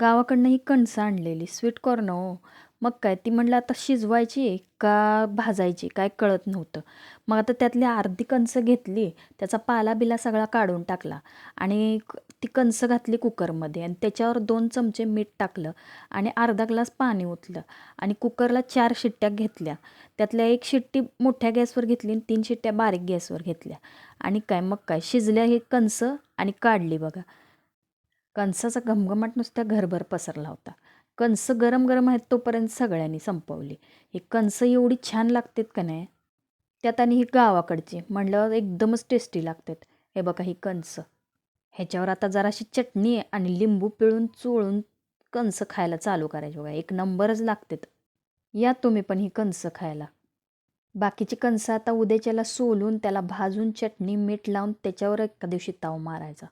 गावाकडनं ही कणसं आणलेली sweet corn हो मग काय ती म्हणलं आता शिजवायची का भाजायची काय कळत नव्हतं. मग आता त्यातली अर्धी कणसं घेतली त्याचा पाला बिला सगळा काढून टाकला आणि क- ती कणसं घातली कुकरमध्ये आणि त्याच्यावर दोन चमचे मीठ टाकलं आणि अर्धा ग्लास पाणी ओतलं आणि कुकरला चार शिट्ट्या घेतल्या. त्यातल्या एक शिट्टी मोठ्या गॅसवर घेतली आणि तीन शिट्ट्या बारीक गॅसवर घेतल्या. आणि काय मग काय शिजल्या ही कणसं आणि काढली बघा. कणसाचा घमघमाट नुसत्या घरभर पसरला होता. कणस गरम गरम आहेत तोपर्यंत सगळ्यांनी संपवली. ही कणसं एवढी छान लागतात का नाही? त्यात आणि ही गावाकडची म्हणलं एकदमच टेस्टी लागतात. हे बघा ही कणसं. ह्याच्यावर आता जराशी चटणी आणि लिंबू पिळून चोळून कणसं खायला चालू करायची बघा. एक नंबरच लागतात. या तुम्ही पण ही कणसं खायला. बाकीची कणसं आता उद्याच्याला सोलून त्याला भाजून चटणी मीठ लावून त्याच्यावर एका दिवशी ताव मारायचा.